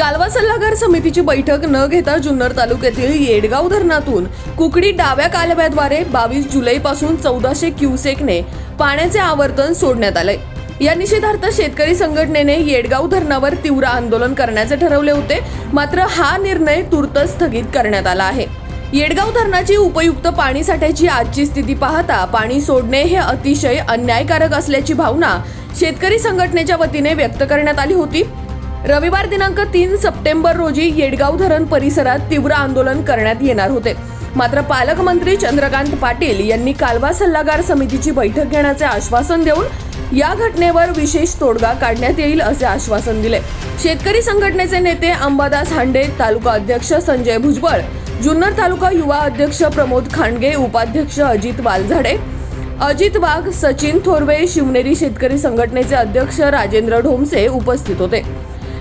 कालवा सल्लागार समितीची बैठक न घेता जुन्नर तालुक्यातील येडगाव धरणातून कुकडी डाव्या कालव्याद्वारे बावीस जुलैपासून चौदाशे क्युसेकने पाण्याचे आवर्तन सोडण्यात आले या निषेधार्थ शेतकरी संघटनेने येडगाव धरणावर तीव्र आंदोलन करण्याचे ठरवले होते. मात्र हा निर्णय तूर्त स्थगित करण्यात आला आहे. येडगाव धरणाची उपयुक्त पाणी साठ्याची आजची स्थिती पाहता पाणी सोडणे हे अतिशय अन्यायकारक असल्याची भावना शेतकरी संघटनेच्या वतीने व्यक्त करण्यात आली होती. रविवार दिनांक तीन सप्टेंबर रोजी येडगाव धरण परिसरात तीव्र आंदोलन करण्यात येणार होते. मात्र पालकमंत्री चंद्रकांत पाटील यांनी कालवा सल्लागार समितीची बैठक घेण्याचे आश्वासन देऊन या घटनेवर विशेष तोडगा काढण्यात येईल असे आश्वासन दिले. शेतकरी संघटनेचे नेते अंबादास हांडे तालुका अध्यक्ष संजय भुजबळ जुन्नर तालुका युवा अध्यक्ष प्रमोद खांडगे उपाध्यक्ष अजित वालझाडे अजित वाघ सचिन थोरवे शिवनेरी शेतकरी संघटनेचे अध्यक्ष राजेंद्र ढोमसे उपस्थित होते.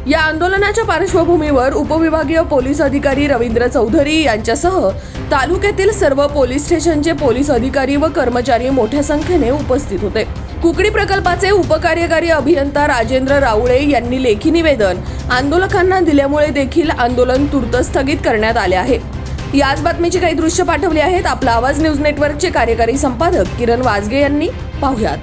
या आंदोलनाच्या पार्श्वभूमीवर उपविभागीय पोलीस अधिकारी रवींद्र चौधरी यांच्यासह तालुक्यातील सर्व पोलीस स्टेशनचे पोलीस अधिकारी व कर्मचारी मोठ्या संख्येने उपस्थित होते. कुकडी प्रकल्पाचे उपकार्यकारी अभियंता राजेंद्र रावळे यांनी लेखी निवेदन आंदोलकांना दिल्यामुळे देखील आंदोलन तूर्त स्थगित करण्यात आले आहे. याच बातमीची काही दृश्य पाठवली आहेत. आपला आवाज न्यूज नेटवर्कचे कार्यकारी संपादक किरण वाजगे यांनी. पाहुयात.